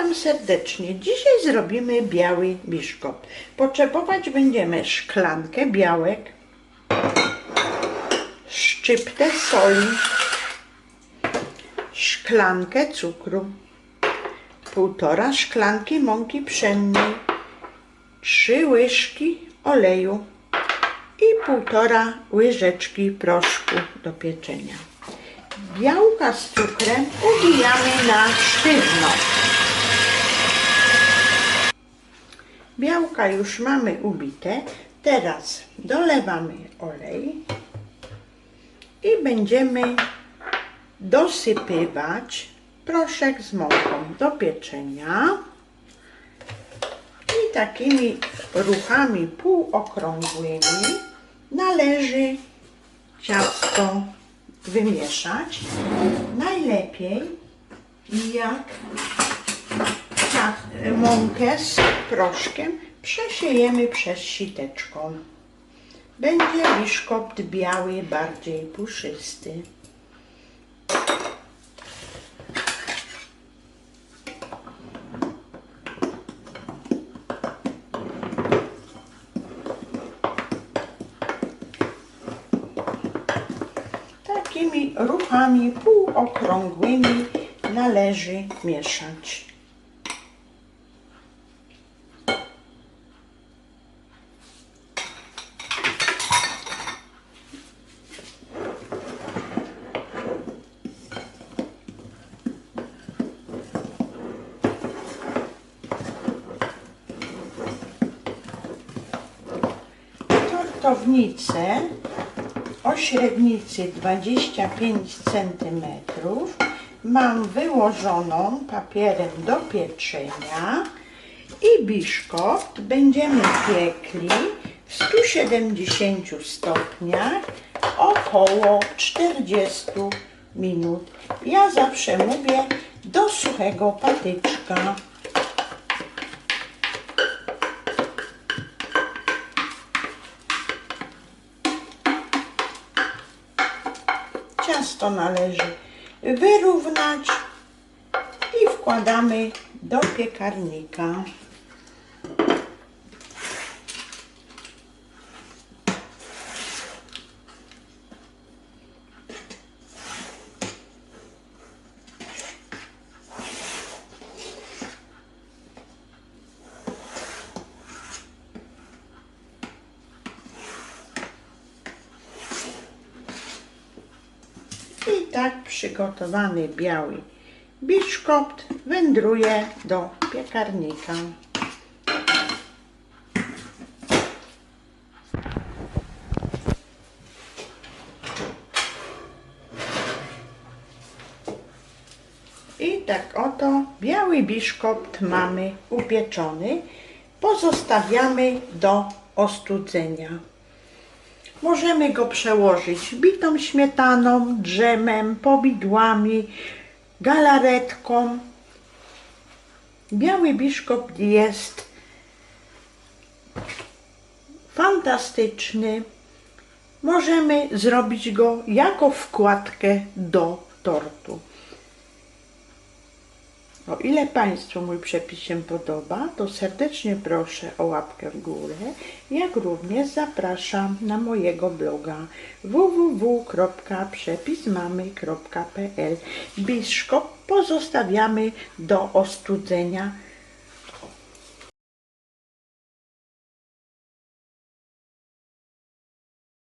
Witam serdecznie. Dzisiaj zrobimy biały biszkopt. Potrzebować będziemy szklankę białek, szczyptę soli, szklankę cukru, półtora szklanki mąki pszennej, trzy łyżki oleju i półtora łyżeczki proszku do pieczenia. Białka z cukrem ubijamy na sztywno. Białka już mamy ubite. Teraz dolewamy olej i będziemy dosypywać proszek z mąką do pieczenia. I takimi ruchami półokrągłymi należy ciasto wymieszać. Najlepiej jak cia- mąkę z proszkiem przesiejemy przez siteczką. Będzie biszkopt biały, bardziej puszysty. Takimi ruchami półokrągłymi należy mieszać. Tortownicę o średnicy 25 cm mam wyłożoną papierem do pieczenia i biszkopt będziemy piekli w 170 stopniach około 40 minut. Ja zawsze mówię do suchego patyczka. Ciasto należy wyrównać i wkładamy do piekarnika. I tak przygotowany biały biszkopt wędruje do piekarnika. I tak oto biały biszkopt mamy upieczony. Pozostawiamy do ostudzenia. Możemy go przełożyć bitą śmietaną, drzemem, powidłami, galaretką. Biały biszkopt jest fantastyczny. Możemy zrobić go jako wkładkę do tortu. O ile Państwu mój przepis się podoba, to serdecznie proszę o łapkę w górę, jak również zapraszam na mojego bloga www.przepismamy.pl Biszkop pozostawiamy do ostudzenia